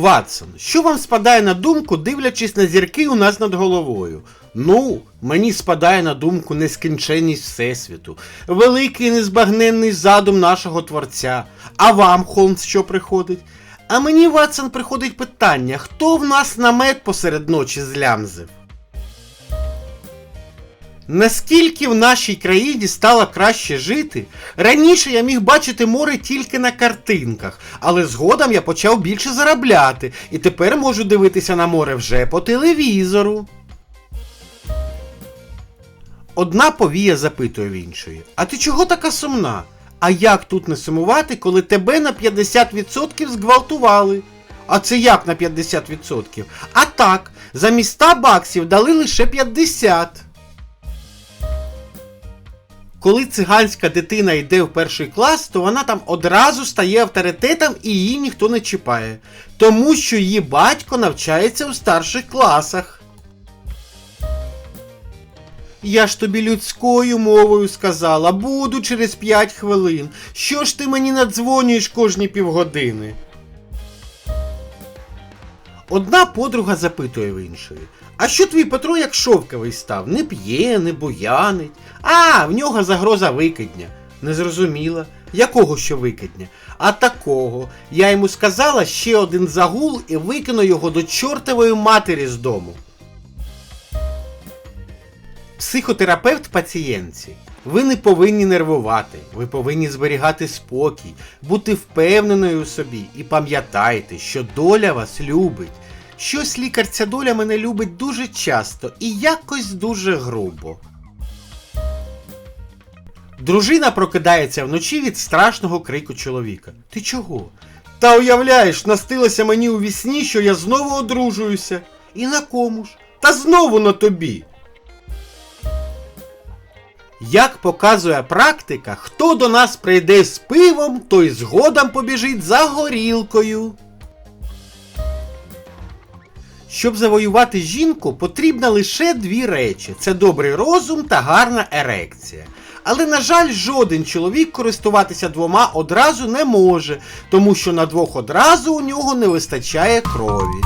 Ватсон, що вам спадає на думку, дивлячись на зірки у нас над головою? Ну, мені спадає на думку нескінченність Всесвіту, великий незбагненний задум нашого Творця. А вам, Холмс, що приходить? А мені, Ватсон, приходить питання, хто в нас намет посеред ночі злямзив? Наскільки в нашій країні стало краще жити? Раніше я міг бачити море тільки на картинках, але згодом я почав більше заробляти, і тепер можу дивитися на море вже по телевізору. Одна повія запитує в іншої: А ти чого така сумна? А як тут не сумувати, коли тебе на 50% зґвалтували? А це як на 50%? А так, замість 100 баксів дали лише 50. Коли циганська дитина йде в перший клас, то вона там одразу стає авторитетом і її ніхто не чіпає. Тому що її батько навчається у старших класах. Я ж тобі людською мовою сказала, буду через 5 хвилин. Що ж ти мені надзвонюєш кожні півгодини? Одна подруга запитує в іншої. А що твій Петро як шовковий став? Не п'є, не буянить. А, в нього загроза викидня. Не зрозуміла. Якого що викидня? А такого. Я йому сказала ще один загул і викину його до чортової матері з дому. Психотерапевт пацієнтці. Ви не повинні нервувати, ви повинні зберігати спокій, бути впевненою у собі і пам'ятайте, що доля вас любить. Щось лікар ця доля мене любить дуже часто і якось дуже грубо. Дружина прокидається вночі від страшного крику чоловіка. Ти чого? Та уявляєш, настилося мені у вісні, що я знову одружуюся. І на кому ж? Та знову на тобі. Як показує практика, хто до нас прийде з пивом, той згодом побіжить за горілкою. Щоб завоювати жінку, потрібно лише дві речі: це добрий розум та гарна ерекція. Але, на жаль, жоден чоловік користуватися двома одразу не може, тому що на двох одразу у нього не вистачає крові.